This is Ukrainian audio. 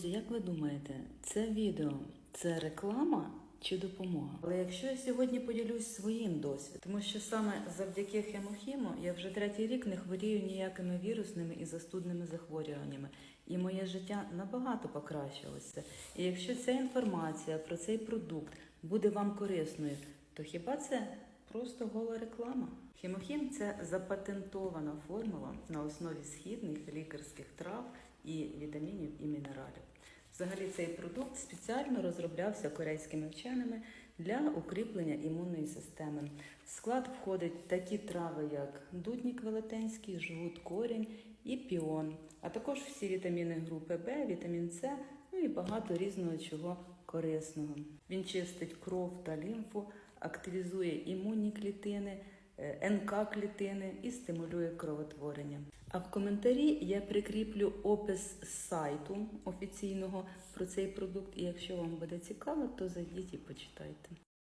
Друзі, як ви думаєте, це відео це реклама чи допомога? Але якщо я сьогодні поділюсь своїм досвідом, тому що саме завдяки хемохіму я вже третій рік не хворію ніякими вірусними і застудними захворюваннями, і моє життя набагато покращилося. І якщо ця інформація про цей продукт буде вам корисною, то хіба це просто гола реклама? Хемохім це запатентована формула на основі східних лікарських трав і вітамінів і мінералів. Взагалі цей продукт спеціально розроблявся корейськими вченими для укріплення імунної системи. В склад входять такі трави, як дуднік велетенський, жгут корінь і піон, а також всі вітаміни групи Б, вітамін С, ну і багато різного чого корисного. Він чистить кров та лімфу, активізує імунні клітини. Е, НК клітини і стимулює кровотворення. А в коментарі я прикріплю опис сайту офіційного про цей продукт. І якщо вам буде цікаво, то зайдіть і почитайте.